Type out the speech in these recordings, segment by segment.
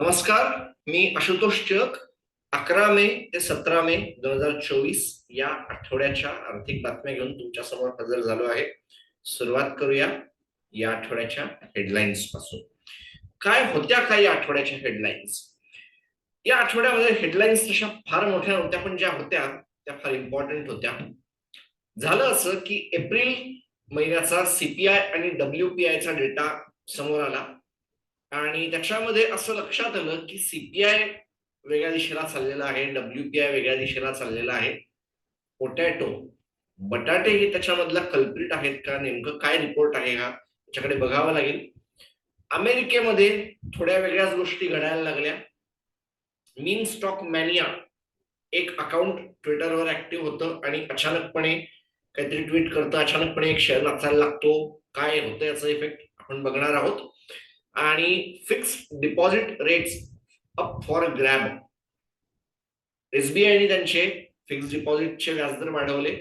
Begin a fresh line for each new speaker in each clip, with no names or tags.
नमस्कार मी आशुतोष चक अकरा मे ते सतरा मे दोन हजार चोवीस या आठवड्याच्या आर्थिक बातम्या घेऊन तुमच्यासमोर हजर झालो आहे. सुरुवात करूया या आठवड्याच्या हेडलाईन्सपासून. काय होत्या काय या आठवड्याच्या हेडलाईन्स या आठवड्यामध्ये हेडलाईन्स तशा फार मोठ्या नव्हत्या पण ज्या होत्या त्या फार इम्पॉर्टंट होत्या. झालं असं की एप्रिल महिन्याचा सीपीआय आणि डब्ल्यूपीआयचा डेटा समोर आला. आणि त्याच्यामध्ये असं लक्षात आलं की सीपीआय वेगळ्या दिशेला चाललेला आहे डब्ल्यूबीआय वेगळ्या दिशेला चाललेला आहे. पोटॅटो बटाटे हे त्याच्यामधला कल्प्रिट आहेत का? नेमकं काय रिपोर्ट आहे हा? त्याच्याकडे बघावं लागेल. अमेरिकेमध्ये थोड्या वेगळ्याच गोष्टी घडायला लागल्या. मीन स्टॉक मॅनिया एक अकाउंट ट्विटरवर ऍक्टिव्ह होतं आणि अचानकपणे काहीतरी ट्विट करतं. अचानकपणे एक शेअर नाचायला लागतो. काय होतं याचा इफेक्ट आपण बघणार आहोत. आणि fix deposit rates up for grab एसबीआयने त्यांचे फिक्स डिपॉझिटचे व्याजदर वाढवले.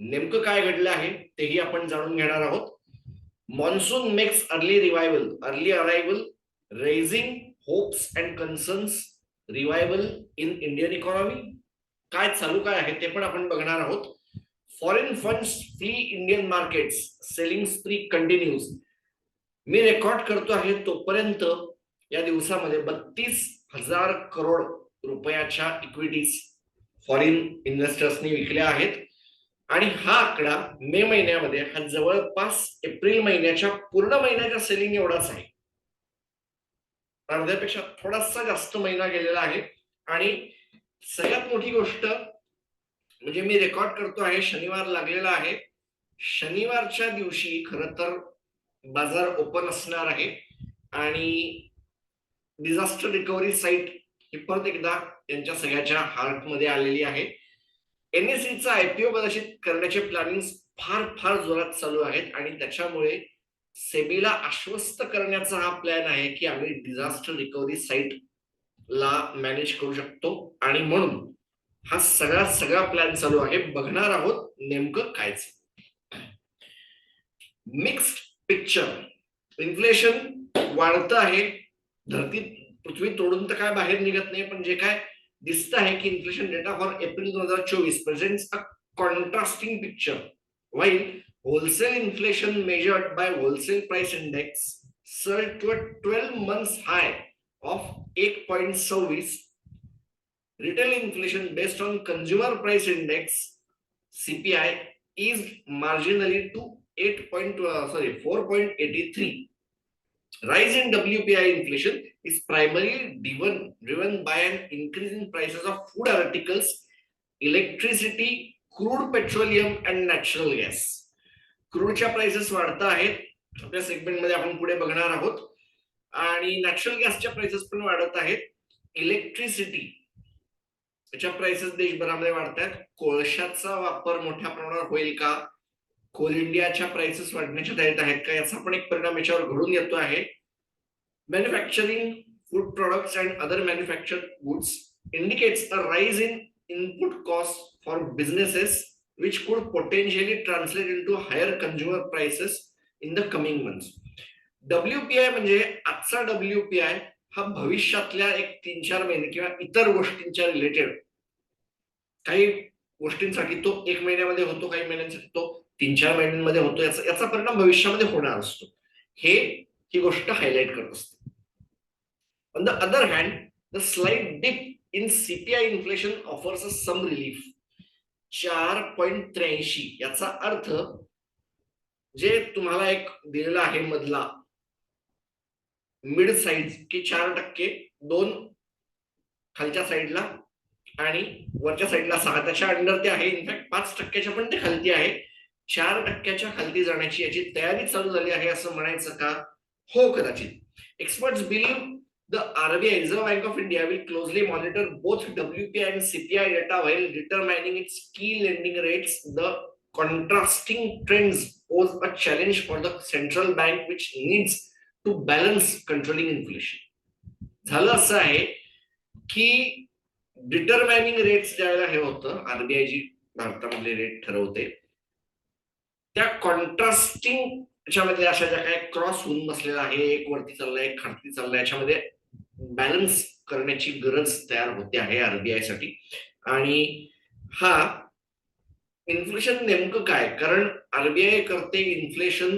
नेमकं काय घडलं आहे तेही आपण जाणून घेणार आहोत. Monsoon makes early revival early arrival raising hopes and concerns revival in Indian economy काय चालू काय आहे ते पण आपण बघणार आहोत. Foreign funds free Indian markets selling spree continues मी रेकॉर्ड करतो आहे तोपर्यंत या दिवसामध्ये बत्तीस हजार करोड रुपयाच्या इक्विटीज फॉरेन इन्व्हेस्टर्सनी विकल्या आहेत. आणि हा आकडा मे महिन्यामध्ये हा जवळपास एप्रिल महिन्याच्या पूर्ण महिन्याच्या सेलिंग एवढाच आहे. अर्ध्यापेक्षा थोडासा जास्त महिना गेलेला आहे. आणि सगळ्यात मोठी गोष्ट म्हणजे मी रेकॉर्ड करतो आहे शनिवार लागलेला आहे. शनिवारच्या दिवशी खर तर बाजार ओपन असणार आहे. आणि डिझास्टर रिकव्हरी साईट ही परत एकदा त्यांच्या सगळ्याच्या हार्टमध्ये आलेली आहे. एनएससीचा आयपीओ प्रदर्शित करण्याचे प्लॅनिंग फार फार जोरात चालू आहेत. आणि त्याच्यामुळे सेबीला आश्वस्त करण्याचा हा प्लॅन आहे की आम्ही डिझास्टर रिकव्हरी साईट ला मॅनेज करू शकतो. आणि म्हणून हा सगळा सगळा प्लॅन चालू आहे. बघणार आहोत नेमकं कायच. मिक्स्ड पिक्चर इन्फ्लेशन वाढतं आहे. धरती पृथ्वी तोडून तर काय बाहेर निघत नाही पण जे काय दिसत आहे की इन्फ्लेशन डेटा फॉर एप्रिल दोन हजार चोवीस present a contrasting picture while wholesale inflation measured by wholesale price index soar to twelve months high of एक पॉइंट सव्वीस retail inflation based on consumer price index CPI is marginally to 8 point, uh, sorry, 4.83. Rise in WPI inflation is primarily driven, driven by an increase in prices of food articles, electricity, crude petroleum and natural gas. क्रूडच्या prices वाढत आहेत आपल्या सेगमेंटमध्ये आपण पुढे बघणार आहोत आणि नॅचरल गॅसच्या प्राइसेस पण वाढत आहेत इलेक्ट्रिसिटी याच्या प्राइसेस देशभरामध्ये वाढत आहेत कोळशाचा वापर मोठ्या प्रमाणावर होईल का कोल इंडियाच्या प्राइसेस वाढण्याच्या तयारीत आहेत का? याचा पण एक परिणाम याच्यावर घडून येतो आहे. Manufacturing food products and other manufacture goods indicates a rise in input cost for businesses which could potentially translate into higher consumer prices in the coming months WPI म्हणजे आजचा डब्ल्यूपीआय हा भविष्यातल्या एक तीन चार महिने किंवा इतर गोष्टींच्या रिलेटेड काही गोष्टींसाठी तो एक महिन्यामध्ये होतो काही महिन्यांसाठी तो तीन चार महिन्यांमध्ये होतो याचा याचा परिणाम भविष्यामध्ये होणार असतो. हे ही गोष्ट हायलाइट करत असते. On the other hand the slight dip in CPI inflation offers a some relief चार पॉईंट त्र्याऐंशी याचा अर्थ जे तुम्हाला एक दिलेला आहे मधला मिड साईज की चार टक्के दोन खालच्या साईडला आणि वरच्या साईडला सहा त्याच्या अंडर ते आहे. इनफॅक्ट पाच टक्क्याच्या पण ते खालती आहे. चार टक्क्याच्या खालती जाण्याची याची तयारी चालू झाली आहे असं म्हणायचं का? हो कदाचित. Expert believe the RBI Reserve Bank of India will closely monitor both WPI and CPI data while determining its key lending rates the contrasting trends pose a challenge for the central bank which needs to balance controlling inflation झालं असं आहे की determining rates ज्यावेळेला हे होतं RBI जी भारतामधले rate ठरवते त्या कॉन्ट्रास्टिंग याच्यामध्ये अशा ज्या काही क्रॉस होऊन बसलेला आहे एक वरती चाललाय एक खालती चाललाय याच्यामध्ये बॅलन्स करण्याची गरज तयार होते आहे आरबीआयसाठी. आणि हा इन्फ्लेशन नेमकं काय? कारण आरबीआय करते इन्फ्लेशन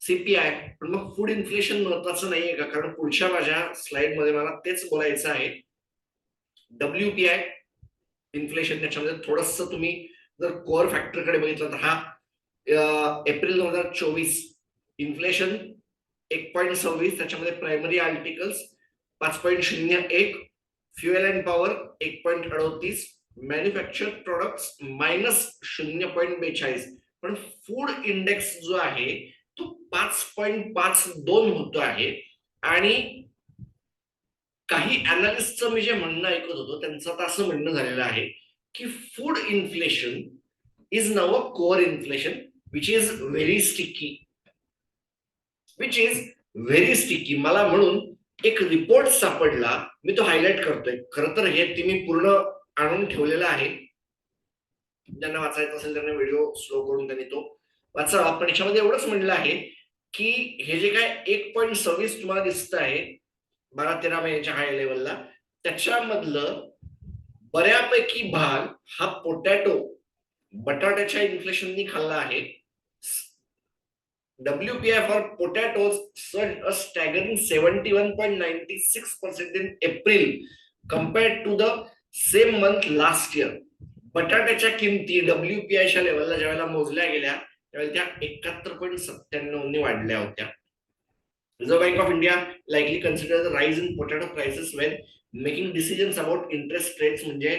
सीपीआय पण मग फूड इन्फ्लेशन महत्वाचं नाहीये का? कारण पुढच्या माझ्या स्लाइडमध्ये मला तेच बोलायचं आहे. डब्ल्यूपीआय इन्फ्लेशन याच्यामध्ये थोडस तुम्ही जर कोअर फॅक्टरकडे बघितलं तर हा एप्रिल दोन हजार चोवीस. इन्फ्लेशन एक पॉईंट सव्वीस त्याच्यामध्ये प्रायमरी आर्टिकल्स पाच पॉईंट शून्य एक फ्युएल अँड पॉवर एक पॉईंट अडोतीस मॅन्युफॅक्चर प्रोडक्ट्स मायनस शून्य पॉईंट बेचाळीस. पण फूड इंडेक्स जो आहे तो पाच पॉईंट पाच दोन होतो आहे. आणि काही अनालिस्टचं मी जे म्हणणं ऐकत होतो त्यांचं आता असं म्हणणं झालेलं आहे की food inflation is now a core inflation which is very sticky which is very sticky मला म्हणून एक रिपोर्ट सापडला. मी तो हायलाइट करतोय. खर तर हे ते मी पूर्ण आणून ठेवलेलं आहे. ज्यांना वाचायचं असेल त्यांना व्हिडिओ स्लो करून त्यांनी तो वाचावा. पण याच्यामध्ये एवढंच म्हणलं आहे की हे जे काय एक पॉईंट सव्वीस तुम्हाला दिसत आहे बारा तेरा महिन्याच्या हाय लेवलला त्याच्यामधलं बऱ्यापैकी भाग हा पोटॅटो बटाट्याच्या इन्फ्लेशननी खाल्ला आहे. WPI for potatoes surged a staggering 71.96% in April compared to the same month last year. बटाट्याच्या किमती डब्ल्यूपीआयच्या लेवलला ज्यावेळेला मोजल्या गेल्या त्यावेळेला त्या एकाहत्तर पॉईंट सत्त्याण्णव वाढल्या होत्या Reserve Bank of India likely consider the rise in potato prices when making decisions about interest rates म्हणजे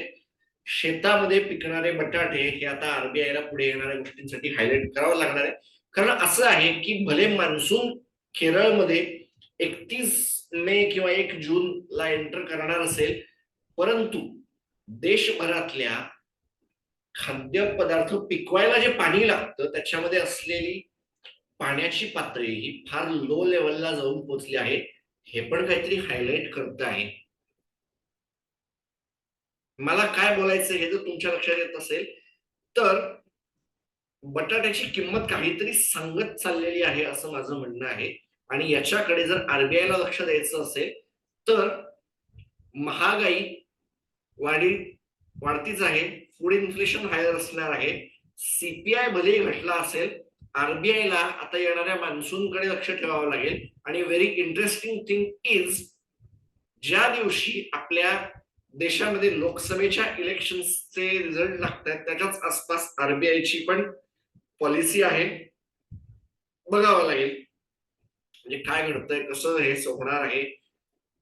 शेतामध्ये पिकणारे बटाटे हे आता आरबीआयला पुढे येणाऱ्या गोष्टींसाठी हायलाइट करावं लागणार आहे कारण असं आहे की भले मान्सून केरळमध्ये एकतीस मे किंवा एक जून ला एंटर करणार असेल परंतु देशभरातल्या खाद्यपदार्थ पिकवायला जे पाणी लागतं त्याच्यामध्ये असलेली पाण्याची पातळी ही फार लो लेवलला जाऊन पोहोचली आहे. हे पण काहीतरी हायलाइट करत आहे. मला काय बोलायचं हे जर तुमच्या लक्षात येत असेल तर बटाट्याची किंमत काहीतरी सांगत चाललेली आहे असं माझं म्हणणं आहे. आणि याच्याकडे जर आरबीआयला लक्ष द्यायचं असेल तर महागाई वाढी वाढतीच आहे. फूड इन्फ्लेशन हायर असणार आहे. सीपीआय भले घटला असेल आरबीआयला आता येणाऱ्या मान्सूनकडे लक्ष ठेवावं लागेल. आणि व्हेरी इंटरेस्टिंग थिंग इज ज्या दिवशी आपल्या देशामध्ये लोकसभेच्या इलेक्शनचे रिझल्ट लागतात त्याच्याच आसपास आरबीआयची पण पॉलिसी आहे. बघावं लागेल. म्हणजे काय घडतंय कसं हे होणार आहे?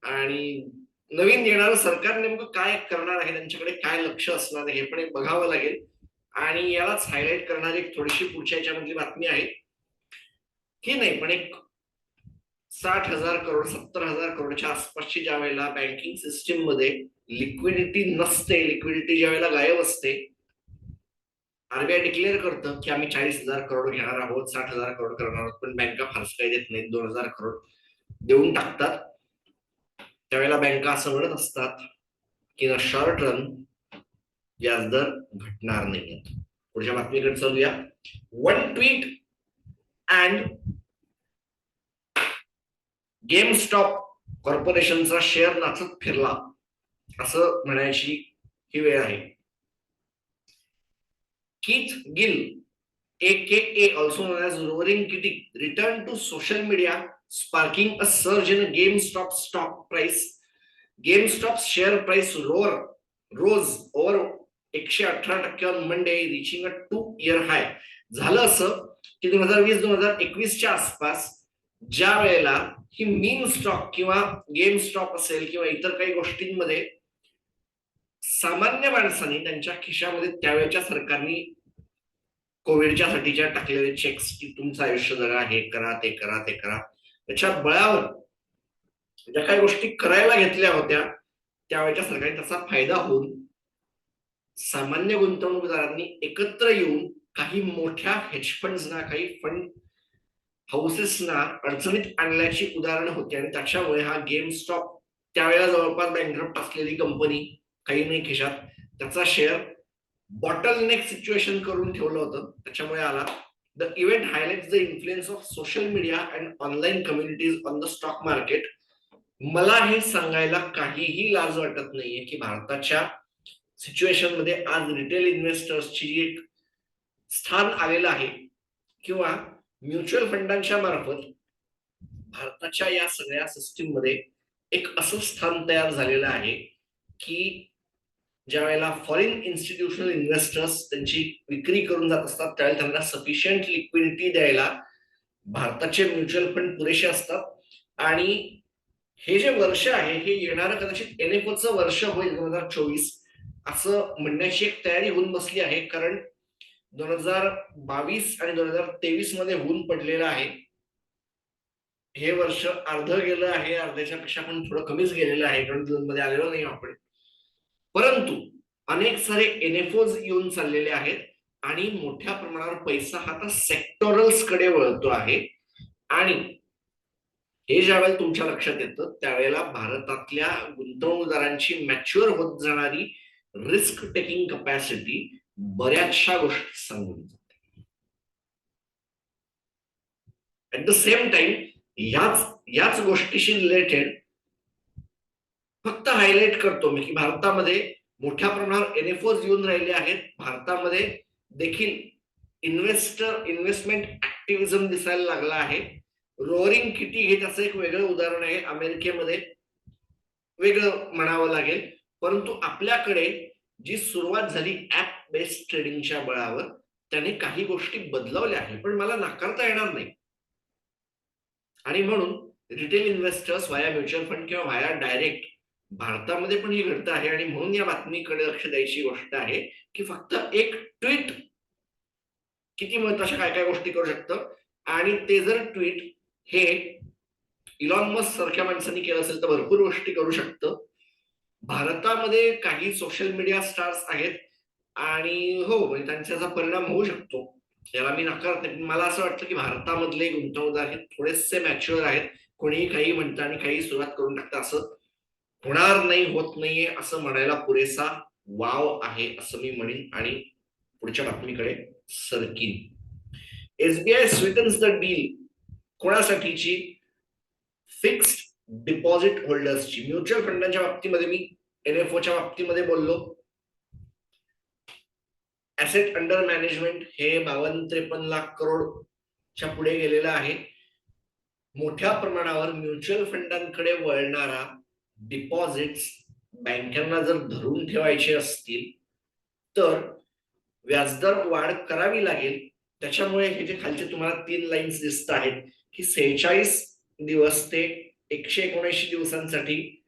आणि नवीन येणारं सरकार नेमकं काय करणार आहे? त्यांच्याकडे काय लक्ष असणार आहे? हे पण एक बघावं लागेल. आणि यालाच हायलाइट करणारी एक थोडीशी पुढच्या याच्यामधली बातमी आहे. की नाही पण एक साठ हजार करोड सत्तर हजार करोडच्या आसपासची ज्या वेळेला बँकिंग सिस्टीममध्ये लिक्विडिटी नसते लिक्विडिटी ज्या वेळेला गायब असते आरबीआय डिक्लेअर करतं की आम्ही चाळीस हजार करोड घेणार आहोत साठ हजार करोड करणार आहोत पण बँका फारसं काही देत नाहीत दोन हजार करोड देऊन टाकतात. त्यावेळेला बँका असं म्हणत असतात की ना शॉर्ट रन व्याजदर घटणार नाही पुढच्या बातमीकडे चालूया. One tweet and GameStop कॉर्पोरेशनचा शेअर नाचत फिरला. असं म्हणायची ही वेळ आहे. Keith Gill, aka also known as Roaring Kitty, returned to social media, sparking a surge in GameStop stock price. GameStop's share price roar, rose over एकशे अठरा टक्के on Monday reaching a two year high झालं असं की दोन हजार वीस दोन हजार एकवीसच्या आसपास ज्या वेळेला ही मीन स्टॉक किंवा गेम स्टॉक असेल किंवा इतर काही गोष्टींमध्ये सामान्य माणसांनी त्यांच्या खिशामध्ये त्यावेळेच्या सरकारने कोविडच्या साठीच्या टाकलेले चेक्स की तुमचं आयुष्य जगा हे करा ते करा ते करा. त्याच्या बळावर ज्या काही गोष्टी करायला घेतल्या होत्या त्यावेळेच्या सरकारने त्याचा फायदा होऊन सामान्य गुंतवणूकदारांनी एकत्र येऊन काही मोठ्या हेज फंड्सना काही फंड हाऊसेसना अडचणीत आणल्याची उदाहरणं होती. आणि त्याच्यामुळे हा गेम स्टॉप त्यावेळेला जवळपास बँकरप्ट असलेली कंपनी काही नाही खिशात. त्याचा शेअर बॉटल नेक सिच्युएशन करून ठेवलं होतं. त्याच्यामुळे आला. The event highlight the influence of social media and online communities on the stock market मला हे सांगायला काहीही लाज वाटत नाहीये की भारताच्या सिच्युएशनमध्ये आज रिटेल इन्व्हेस्टर्सची एक स्थान आलेलं आहे. किंवा म्युच्युअल फंडांच्या मार्फत भारताच्या या सगळ्या सिस्टीममध्ये एक असं स्थान तयार झालेलं आहे की ज्या वेळेला फॉरेन इन्स्टिट्यूशनल इन्व्हेस्टर्स त्यांची विक्री करून जात असतात त्यावेळेला त्यांना सफिशियंट लिक्विडिटी द्यायला भारताचे म्युच्युअल फंड पुरेसे असतात. आणि हे जे वर्ष आहे हे येणारं कदाचित एन एफ वर्ष होईल दोन हजार चोवीस असं म्हणण्याची एक तयारी होऊन बसली आहे. कारण दोन हजार बावीस आणि दोन हजार तेवीसमध्ये होऊन पडलेलं आहे. हे वर्ष अर्ध गेलं आहे अर्ध्याच्या पेक्षा पण थोडं कमीच गेलेलं आहे. कारण जून मध्ये आलेलो नाही आपण. परंतु अनेक सारे एनएफओज येऊन चाललेले आहेत आणि मोठ्या प्रमाणावर पैसा हा आता सेक्टोरल्सकडे वळतो आहे. आणि हे ज्यावेळेला तुमच्या लक्षात येतं त्यावेळेला भारतातल्या गुंतवणूकदारांची मॅच्युअर होत जाणारी रिस्क टेकिंग कपॅसिटी बऱ्याचशा गोष्टी सांगून जाते. ऍट द सेम टाइम याच याच गोष्टीशी रिलेटेड फक्त हायलाइट करतो मी की भारतामध्ये मोठ्या प्रमाणावर एनएफओज येऊन राहिले आहेत. भारतामध्ये देखील इन्व्हेस्टर इन्व्हेस्टमेंट ऍक्टिव्हिझम दिसायला लागला आहे. रोअरिंग किटी हे त्याचं एक वेगळं उदाहरण आहे. अमेरिकेमध्ये वेगळं म्हणावं लागेल. परंतु आपल्याकडे जी सुरुवात झाली ऍप बेस्ड ट्रेडिंगच्या बळावर त्याने काही गोष्टी बदलवल्या आहेत पण मला नाकारता येणार नाही. आणि म्हणून retail investors via mutual fund किंवा व्हाया डायरेक्ट भारतामध्ये पण ही घडतं आहे आणि म्हणून या बातमीकडे लक्ष द्यायची गोष्ट आहे की फक्त एक ट्विट किती महत्त्वाच्या काय काय गोष्टी करू शकतं? आणि ते जर ट्विट हे इलॉन मस्क सारख्या माणसांनी केलं असेल तर भरपूर गोष्टी करू शकतं. भारतामध्ये काही सोशल मीडिया स्टार्स आहेत आणि हो म्हणजे त्यांच्याचा परिणाम होऊ शकतो. याला मी नकारत नाही. मला असं वाटतं की भारतामधले गुंतवणूकदार हे थोडेसे मॅच्युअर आहेत. कोणीही काही म्हणतं आणि काही सुरुवात करून टाकतं असं होणार नाही होत नाहीये असं म्हणायला पुरेसा वाव आहे असं मी म्हणेन आणि पुढच्या बातमीकडे सरकीन. एसबीआय स्वीटन्स द डील कोणासाठीची? फिक्स्ड डिपॉझिट होल्डर्सची म्युच्युअल फंडांच्या बाबतीमध्ये मी एन एफ ओच्या बाबतीमध्ये बोललो. ऍसेट अंडर मॅनेजमेंट हे बावन्न त्रेपन्न लाख करोडच्या पुढे गेलेलं आहे. मोठ्या प्रमाणावर म्युच्युअल फंडांकडे वळणारा डिपॉझिट्स बँकांना जर धरून ठेवायचे असतील तर व्याजदर वाढ करावी लागेल. त्याच्यामुळे हे जे खालचे तुम्हाला तीन लाईन्स दिसत आहेत की सेहेचाळीस दिवस ते एकशे एकोणऐंशी दिवसांसाठी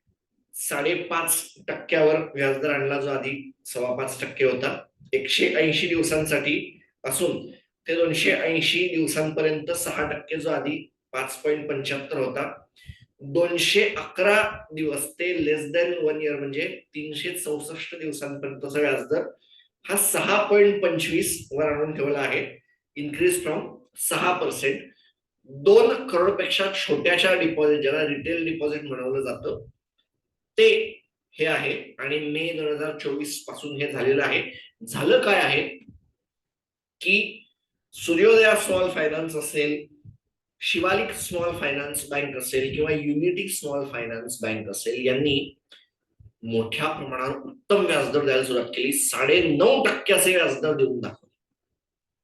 साडेपाच टक्क्यावर व्याजदर आणला जो आधी सव्वा पाच टक्के होता. एकशे ऐंशी दिवसांसाठी असून ते दोनशे ऐंशी दिवसांपर्यंत सहा टक्के जो आधी पाच पॉईंट पंच्याहत्तर होता. दोनशे अकरा दिवस ते लेस दॅन वन इयर म्हणजे तीनशे चौसष्ट दिवसांपर्यंतचा व्याजदर हा सहा पॉईंट पंचवीस वर आणून ठेवला आहे. इन्क्रीज फ्रॉम सहा पर्सेंट दोन करोडपेक्षा छोट्याशा डिपॉझिट ज्याला रिटेल डिपॉझिट म्हणवलं जातं ते हे आहे. आणि मे दोन हजार चोवीसपासून हे झालेलं आहे. झालं काय आहे? की सूर्योदया स्मॉल फायनान्स असेल शिवालिक स्मॉल फायनान्स बँक असेल किंवा युनिटी स्मॉल फायनान्स बँक असेल यांनी मोठ्या प्रमाणावर उत्तम व्याजदर द्यायला सुरुवात केली. साडे नऊ टक्क्याचे व्याजदर देऊन दाखवले.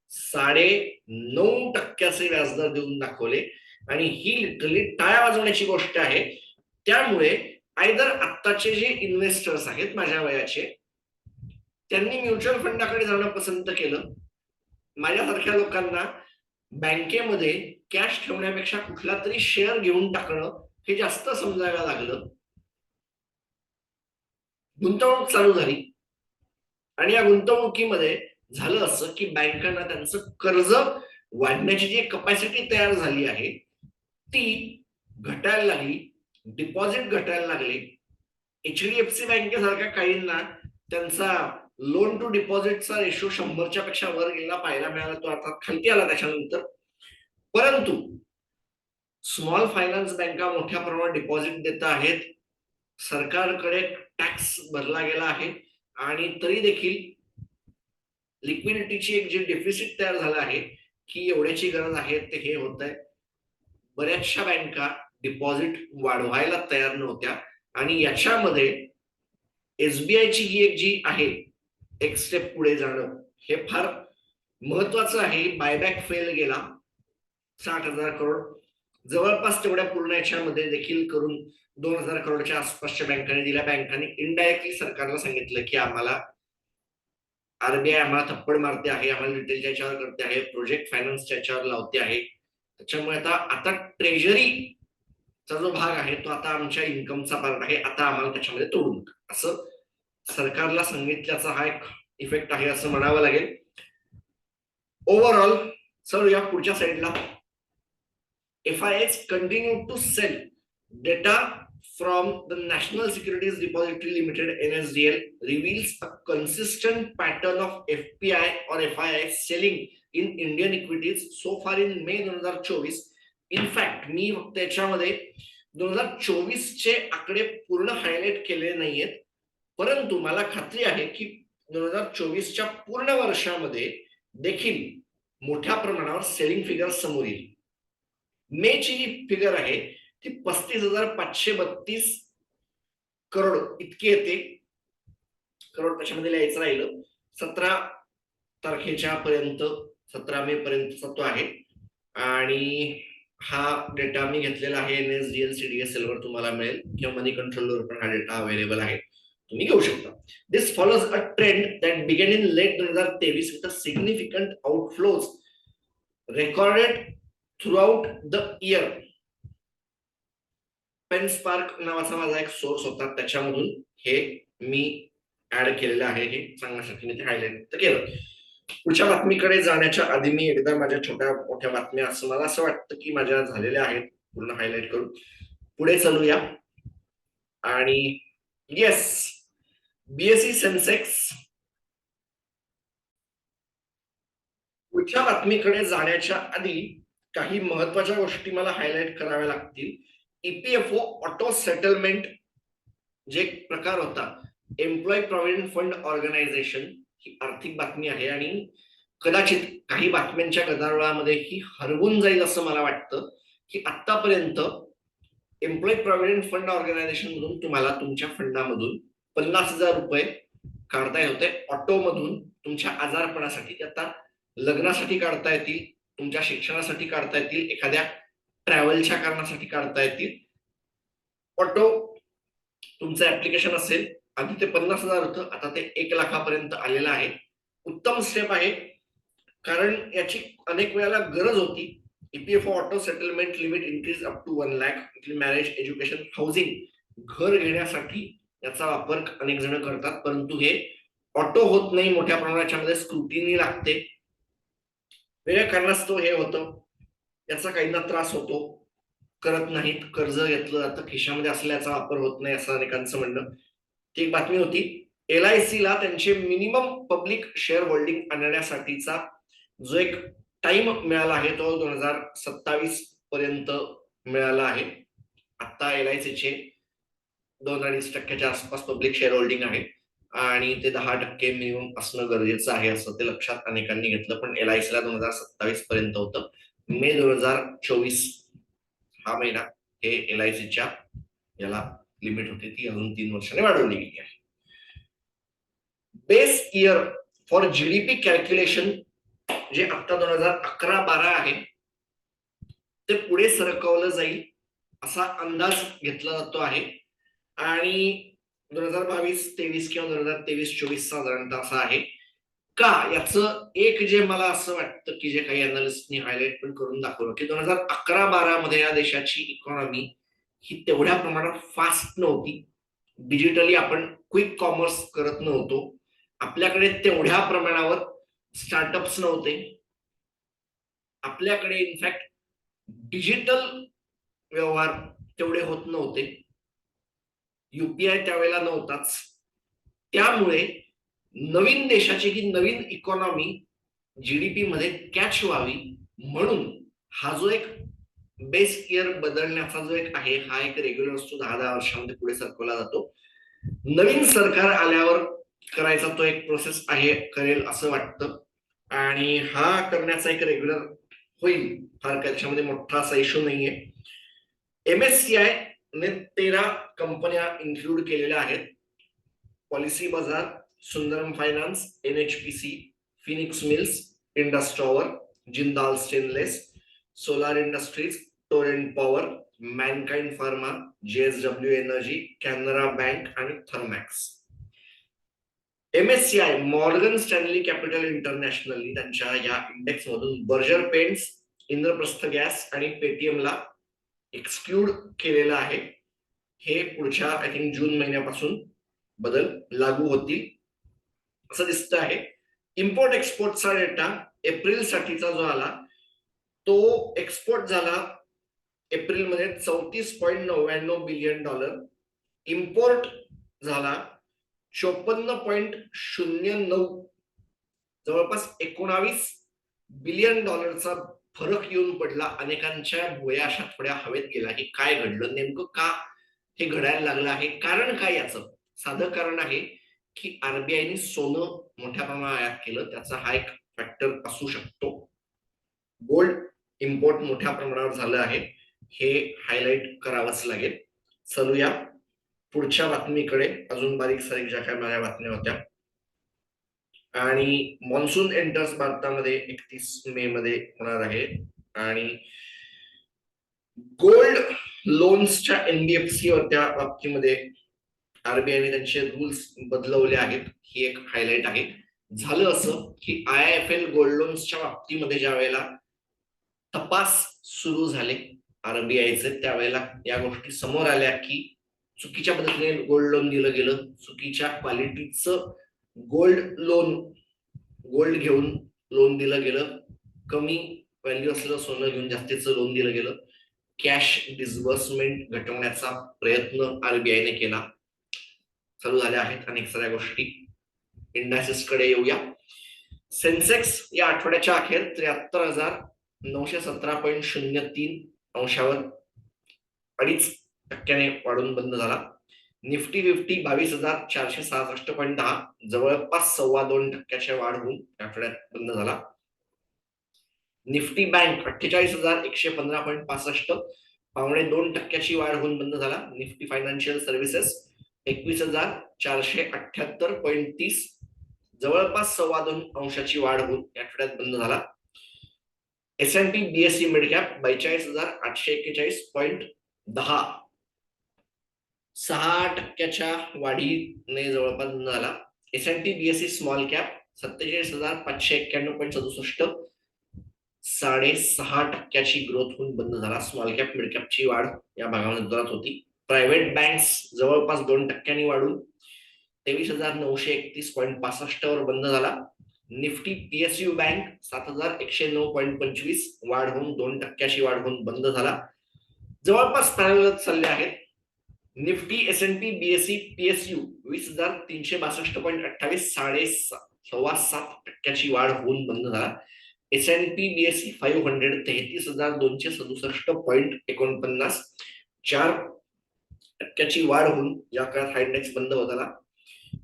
साडे नऊ टक्क्याचे व्याजदर देऊन दाखवले. आणि ही लिटरली टाळ्या वाजवण्याची गोष्ट आहे. त्यामुळे आयदर आत्ताचे जे इन्व्हेस्टर्स आहेत माझ्या वयाचे त्यांनी म्युच्युअल फंडाकडे जाणं पसंत केलं. माझ्यासारख्या लोकांना बँकेमध्ये कॅश ठेवण्यापेक्षा कुठला तरी शेअर घेऊन टाकणं हे जास्त समजायला लागलं. गुंतवणूक चालू झाली. आणि या गुंतवणुकीमध्ये झालं असं की बँकांना त्यांचं कर्ज वाढण्याची जी कपॅसिटी तयार झाली आहे ती घटायला लागली डिपॉझिट घटायला लागले. एचडीएफसी बँकेसारख्या काहींना त्यांचा लोन टू डिपॉझिटचा रेशो शंभरच्या पेक्षा वर गेला पाहायला मिळाला तो अर्थात खालती आला त्याच्यानंतर. परंतु स्मॉल फायनान्स बँका मोठ्या प्रमाणात डिपॉझिट देत आहेत. सरकारकडे टॅक्स भरला गेला आहे आणि तरी देखील लिक्विडिटीची एक जे डेफिसिट तयार झालं आहे की एवढ्याची गरज आहे ते हे होत आहे बऱ्याचशा बँका डिपॉझिट वाढवायला तयार नव्हत्या आणि याच्यामध्ये एसबीआयची ही एक जी आहे एक स्टेप पुढे जाणं हे फार महत्वाचं आहे. बायबॅक फेल गेला साठ हजार करोड. जवळपास तेवढ्या पूर्ण याच्यामध्ये देखील करून दोन हजार करोडच्या आसपासच्या बँकांनी दिल्या. बँकांनी इनडायरेक्टली सरकारला सांगितलं की आम्हाला आरबीआय आम्हाला थप्पड मारते आहे आम्हाला रिटेलच्या याच्यावर करते आहे प्रोजेक्ट फायनान्सच्या याच्यावर लावते आहे. त्याच्यामुळे आता आता ट्रेजरीचा जो भाग आहे तो आता आमच्या इन्कमचा पार्ट आहे. आता आम्हाला त्याच्यामध्ये तोडू नका. असं सरकारला सांगितल्याचा हा एक इफेक्ट आहे असं म्हणावं लागेल. ओव्हरऑल सर या पुढच्या साईडला F I S continue to sell data from the National Securities Depository Limited N S D L reveals a consistent pattern of F P I or F I I selling in Indian equities so far in May दोन हजार चोवीस. In fact मी फक्त याच्यामध्ये दोन हजार चोवीसचे आकडे पूर्ण highlight केले नाहीयेत. परंतु मला खात्री आहे की दोन हजार चोवीसच्या पूर्ण वर्षामध्ये देखील मोठ्या प्रमाणावर सेलिंग फिगर समोर येईल. मे ची जी फिगर आहे ती पस्तीस हजार पाचशे बत्तीस करोड इतकी येते. करोड कशामध्ये लिहायचं राहिलं? सतरा तारखेच्या पर्यंत सतरा मे पर्यंतचा तो आहे. आणि हा डेटा मी घेतलेला आहे N S D L C D S L वर तुम्हाला मिळेल. किंवा मनी कंट्रोलवर पण हा डेटा अवेलेबल आहे. तुम्ही घेऊ शकता. This follows a trend that began in late दोन हजार तेवीस with a significant outflows recorded throughout the year पेनस्पार्क नावाचा माझा एक सोर्स होता. त्याच्यामधून हे मी ऍड केलेलं आहे. हे सांगण्यासाठी मी ते हायलाइट केलं. पुढच्या बातमीकडे जाण्याच्या आधी मी एकदा माझ्या छोट्या मोठ्या बातम्या असं मला असं वाटतं की माझ्या झालेल्या आहेत. पूर्ण हायलाइट करून. पुढे चालूया. आणि येस बीएससी सेन्सेक्स पुढच्या बातमीकडे जाण्याच्या आधी काही महत्त्वाच्या गोष्टी मला हायलाइट कराव्या लागतील. ईपीएफओ ऑटो सेटलमेंट जे प्रकार होता एम्प्लॉय प्रॉव्हिडंट फंड ऑर्गनायझेशन ही आर्थिक बातमी आहे आणि कदाचित काही बातम्यांच्या गदारोळामध्ये ही हरवून जाईल असं मला वाटतं की आतापर्यंत एम्प्लॉय प्रॉव्हिडंट फंड ऑर्गनायझेशन मधून तुम्हाला तुमच्या फंडामधून पन्नास हजार रुपये काढता येते. ऑटोमधून ऑटो मधून तुमच्या आजारपणासाठी ते आता लग्नासाठी काढता येतील तुमच्या शिक्षणासाठी काढता येतील एखाद्या ट्रॅव्हलच्या कारणासाठी काढता येतील. ऑटो तुमचं ऍप्लिकेशन असेल आधी ते पन्नास हजार होतं आता ते एक लाखापर्यंत आलेलं आहे. उत्तम स्टेप आहे. कारण याची अनेक वेळेला गरज होती. EPFO auto settlement limit increase up to one lakh marriage education housing घर घेण्यासाठी याचा वापर अनेक जण करतात परंतु हे ऑटो होत नाही मोठ्या प्रमाणाच्या मध्ये स्क्रुटिनी लागते. वेगळ्या कारणास्तव हे होतं. याचा काहींना त्रास होतो. करत नाहीत कर्ज घेतलं जातं खिशामध्ये असल्याचा वापर होत नाही असं अनेकांचं म्हणणं. ती एक बातमी होती. एल आय सी ला त्यांचे मिनिमम पब्लिक शेअर होल्डिंग आणण्यासाठीचा जो एक टाइम मिळाला आहे तो दोन हजार सत्तावीस पर्यंत मिळाला आहे. आता एल आय चे दोन अडीच टक्क्याच्या आसपास पब्लिक शेअर होल्डिंग आहे. आणि ते दहा टक्के मिनिमम असणं गरजेचं आहे असं ते लक्षात अनेकांनी घेतलं. पण एल आय ला दोन हजार सत्तावीस पर्यंत होतं. मे दोन हजार चोवीस हा महिना हे एल आय सीच्या याला लिमिट होती. ती अजून तीन वर्षाने वाढवली गेली आहे. Base year for GDP calculation जे आता दोन हजार अकरा बारा आहे ते पुढे सरकवलं जाईल असा अंदाज घेतला जातो आहे. आणि दोन हजार बावीस तेवीस किंवा दोन हजार तेवीस चोवीस साधारणतः असा आहे. का? याचं एक जे मला असं वाटतं की जे काही अनालिस्टनी हायलाइट पण करून दाखवलं की दोन हजार अकरा बारा मध्ये या देशाची इकॉनॉमी ही तेवढ्या प्रमाणात फास्ट नव्हती. डिजिटली आपण क्विक कॉमर्स करत नव्हतो. आपल्याकडे तेवढ्या प्रमाणावर स्टार्टअप्स नव्हते. आपल्याकडे इनफॅक्ट डिजिटल व्यवहार तेवढे होत नव्हते. युपीआय त्यावेळेला नव्हताच. त्यामुळे नवीन देशाची ही नवीन इकॉनॉमी जीडीपी मध्ये कॅच व्हावी म्हणून हा जो एक बेस इयर बदलण्याचा जो एक आहे हा एक रेग्युलर असतो दहा दहा वर्षामध्ये पुढे सरकवला जातो. नवीन सरकार आल्यावर करायचा तो एक प्रोसेस आहे करेल असं वाटतं. आणि हा करण्याचा एक रेग्युलर होईल. फार त्याच्यामध्ये मोठा असा इश्यू नाहीये. एम एस सी आय ने तेरा कंपन्या इन्क्लूड केलेल्या आहेत. Policybazaar Sundaram finance N H P C Phoenix Mills इंडस्ट्रॉवर Jindal stainless solar industries Torrent power Mankind pharma JSW energy Canara bank आणि Thermax M S C I Morgan Stanley capital इंटरनॅशनलनी त्यांच्या या index मधून Berger paints Indraprastha gas आणि पेटीएमला exclude केलेलं आहे. हे पुढच्या I think जून महिन्यापासून बदल लागू होतील. असं दिसत आहे. इम्पोर्ट एक्सपोर्टचा डेटा एप्रिल साठीचा जो आला तो एक्सपोर्ट झाला एप्रिलमध्ये चौतीस पॉईंट नव्याण्णव बिलियन डॉलर इम्पोर्ट झाला चोपन्न पॉईंट शून्य नऊ. जवळपास एकोणावीस बिलियन डॉलरचा फरक येऊन पडला अनेकांच्या भुया अशा थोड्या हवेत गेला हे काय घडलं नेमकं का हे घडायला लागलं आहे? कारण काय याचं? साधं कारण आहे की आरबीआयने सोनं मोठ्या प्रमाणात आयात केलं त्याचा हा एक फॅक्टर असू शकतो. गोल्ड इम्पोर्ट मोठ्या प्रमाणावर झालं आहे. हे हायलाइट करावंच लागेल. चलूया. पुढच्या बातमीकडे. अजून बारीक सारीक ज्या काही माझ्या बातम्या होत्या आणि मॉन्सून एंटर्स भारतामध्ये एकतीस मे मध्ये होणार आहे. आणि गोल्ड लोन्सच्या एनबीएफसी त्या बाबतीमध्ये आरबीआयने त्यांचे रूल्स बदलवले आहेत. ही एक हायलाइट आहे. झालं असं की आय एफ एल गोल्ड लोन्सच्या बाबतीमध्ये ज्या वेळेला तपास सुरू झाले आरबीआयचे त्यावेळेला या गोष्टी समोर आल्या की चुकीच्या पद्धतीने गोल्ड लोन दिलं गेलं. चुकीच्या क्वालिटीचं गोल्ड लोन गोल्ड घेऊन लोन दिलं गेलं. कमी व्हॅल्यू असलेलं सोनं घेऊन जास्तीचं लोन दिलं गेलं. कॅश डिस्बर्समेंट घटवण्याचा प्रयत्न आरबीआयने केला. चालू झाल्या आहेत अनेक साऱ्या गोष्टी. इंडासिसकडे येऊया. सेन्सेक्स या आठवड्याच्या अखेर त्र्याहत्तर हजार नऊशे सतरा पॉईंट शून्य तीन अंशावर अडीच टक्क्याने वाढून बंद झाला. निफ्टी फिफ्टी बावीस हजार चारशे सहासष्ट पॉईंट दहा जवळपास सव्वा दोन टक्क्याच्या वाढ होऊन आठवड्यात बंद झाला. निफ्टी बँक अठ्ठेचाळीस हजार एकशे पंधरा पॉईंट पासष्ट पावणे दोन टक्क्याची वाढ होऊन बंद झाला. निफ्टी फायनान्शियल सर्व्हिसेस एकवीस हजार चारशे अठ्याहत्तर पॉईंट तीस जवळपास सव्वा दोन अंशाची वाढ होऊन या आठवड्यात बंद झाला. S and P BSE midcap बेचाळीस हजार आठशे एक्केचाळीस पॉईंट दहा सहा टक्क्याच्या वाढीने जवळपास बंद झाला S and T BSE small cap सत्तेचाळीस हजार पाचशे एक्क्याण्णव पॉईंट सदुसष्ट साडेसहा टक्क्याची ग्रोथ होऊन बंद झाला. स्मॉल कॅप मिड कॅपची वाढ या भागामध्ये होती. प्रायव्हेट बँक्स जवळपास दोन टक्क्यांनी वाढून तेवीस हजार नऊशे एकतीस पॉईंट पासष्ट वर बंद झाला. निफ्टी पीएसयू बँक सात हजार एकशे नऊ पॉईंट पंचवीस वाढ होऊन दोन टक्क्याची वाढ होऊन बंद झाला. जवळपास चालले आहेत. Nifty S and P BSE PSU वीस हजार तीनशे बासष्ट पॉईंट अठ्ठावीस साडे सव्वा सात टक्क्याची वाढ होऊन बंद झाला. S and P BSE five hundred तेहतीस हजार दोनशे सदुसष्ट पॉईंट एकोणपन्नास. चार टक्क्याची वाढ होऊन या काळात हा इंडेक्स बंद होत आला.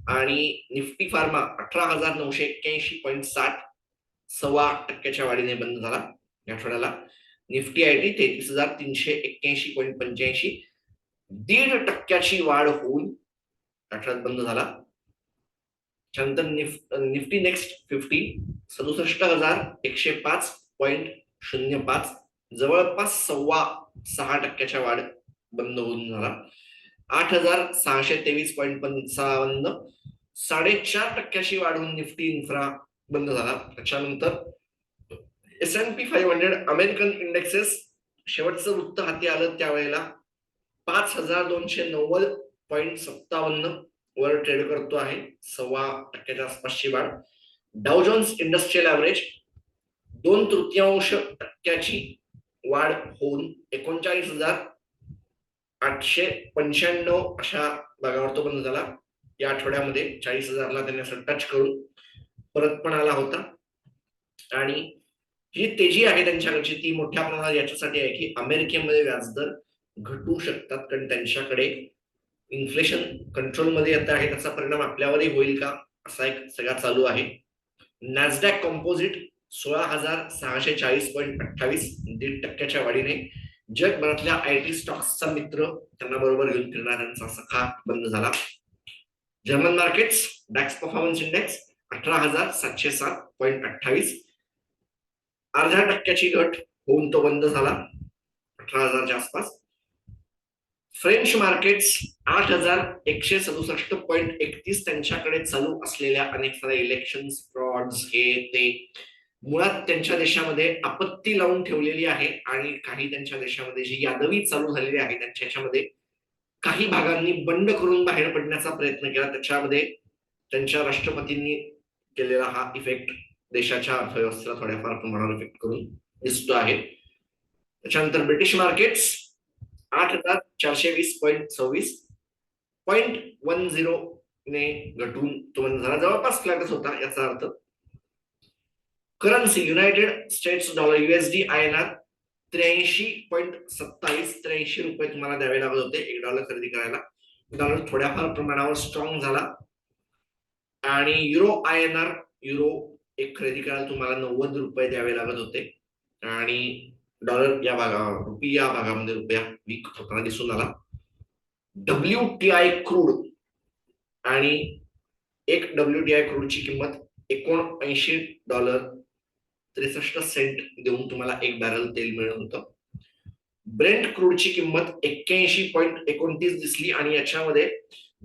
आणि निफ्टी फार्मा अठरा हजार नऊशे एक्क्याऐंशी पॉईंट साठ सव्वा टक्क्याच्या वाढीने बंद झाला या आठवड्याला. निफ्टी आय टी तेहतीस हजार तीनशे एक्क्याऐंशी पॉईंट पंच्याऐंशी दीड टक्क्याची वाढ होऊन आठवड्यात बंद झाला. त्यानंतर निफ्टी नेक्स्ट फिफ्टी सदुसष्ट हजार एकशे पाच पॉईंट शून्य पाच जवळपास सव्वा सहा टक्क्याच्या वाढ बंद होऊन झाला. आठ हजार सहाशे तेवीस पॉईंट पंचावन्न साडेचार टक्क्याची वाढून निफ्टी इन्फ्रा बंद झाला. त्याच्यानंतर S and P five hundred American indexes शेवटचं वृत्त हाती आलं त्यावेळेला पाच हजार दोनशे नव्वद पॉईंट सत्तावन्न वर ट्रेड करतो आहे. सव्वा टक्क्याच्या आसपासची वाढ डावजॉन्स इंडस्ट्रियल ऍव्हरेज दोन तृतीयांश टक्क्याची वाढ होऊन एकोणचाळीस हजार आठशे पंच्याण्णव अशा भागावर तो बंद झाला. या आठवड्यामध्ये चाळीस हजारला त्यांनी असं टच करून परत पण आला होता. आणि जी तेजी आहे त्यांच्याकडची. ती मोठ्या प्रमाणात याच्यासाठी आहे की अमेरिकेमध्ये व्याजदर घटू शकतात कारण त्यांच्याकडे इन्फ्लेशन कंट्रोलमध्ये आता आहे त्याचा परिणाम आपल्यावरही होईल का? असा एक सगळा चालू आहे. नॅसडॅक कॉम्पोजिट सोळा हजार सहाशे चाळीस पॉईंट अठ्ठावीस दीड टक्क्याच्या वाढीने. जगभरातल्या आय टी स्टॉक्सचा मित्र त्यांना बरोबर घेऊन फिरणाऱ्यांचा सखा बंद झाला. German markets DAX performance index अठरा हजार सातशे सात पॉईंट अठ्ठावीस. अर्ध्या टक्क्याची घट होऊन तो बंद झाला. अठरा हजारच्या आसपास. फ्रेंच मार्केट्स आठ हजार एकशे सदुसष्ट पॉईंट एकतीस त्यांच्याकडे चालू असलेल्या अनेक साऱ्या इलेक्शन फ्रॉड्स हे ते मुळात त्यांच्या देशामध्ये आपत्ती लावून ठेवलेली आहे आणि काही त्यांच्या देशामध्ये जी यादवी चालू झालेली आहे त्यांच्या याच्यामध्ये काही भागांनी बंड करून बाहेर पडण्याचा प्रयत्न केला. त्याच्यामध्ये त्यांच्या राष्ट्रपतींनी केलेला हा इफेक्ट देशाच्या अर्थव्यवस्थेला थोड्याफार प्रमाणावर इफेक्ट करून दिसतो आहे. त्याच्यानंतर ब्रिटिश मार्केट्स आठ हजार चारशे वीस पॉईंट सव्वीस पॉईंट वन झिरो ने घटून तो म्हणजे झाला जवळपास फ्लॅटच होता याचा अर्थ. Currency United States dollar USD I N R त्र्याऐंशी पॉईंट सत्तावीस त्र्याऐंशी रुपये तुम्हाला द्यावे लागत होते एक डॉलर खरेदी करायला. डॉलर थोड्याफार प्रमाणावर स्ट्रॉंग झाला. आणि euro I N R euro एक खरेदी करायला तुम्हाला नव्वद रुपये द्यावे लागत होते. आणि डॉलर या भागा रुपी या भागामध्ये रुपया वीक होताना दिसून आला. डब्ल्यू टी आय क्रूड आणि एक डब्ल्यू टी आय क्रूडची किंमत एकोणऐंशी डॉलर त्रेसष्ट सेंट देऊन तुम्हाला एक बॅरल तेल मिळत होतं. ब्रेंट क्रूडची किंमत एक्क्याऐंशी पॉईंट एकोणतीस दिसली आणि याच्यामध्ये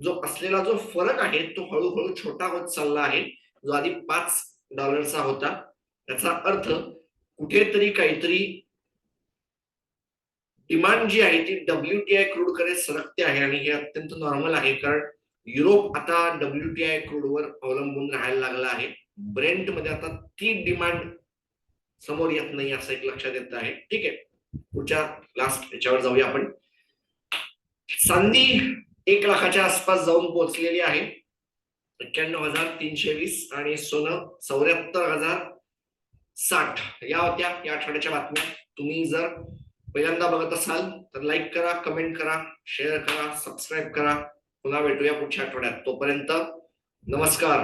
जो असलेला जो फरक आहे तो हळूहळू छोटा होत चालला आहे. जो आधी पाच डॉलरचा होता याचा अर्थ कुठेतरी काहीतरी डिमांड जी आहे ती डब्ल्यू टी आय क्रूडकडे सरकते आहे आणि हे अत्यंत नॉर्मल आहे कारण युरोप आता डब्ल्यू टी आय क्रूडवर अवलंबून राहायला लागला आहे. ब्रेंटमध्ये आता ती डिमांड समोर येत नाही असं एक लक्षात येत आहे. ठीक आहे. पुढच्या लास्ट याच्यावर जाऊया आपण. चांदी एक लाखाच्या आसपास जाऊन पोहोचलेली आहे. एक्क्याण्णव हजार तीनशे वीस आणि सोनं चौऱ्याहत्तर हजार साठ. या होत्या या आठवड्याच्या बातम्या. तुम्ही जर पहिल्यांदा बघत असाल तर लाईक करा कमेंट करा शेअर करा सबस्क्राईब करा. पुन्हा भेटूया पुढच्या आठवड्यात. तोपर्यंत नमस्कार.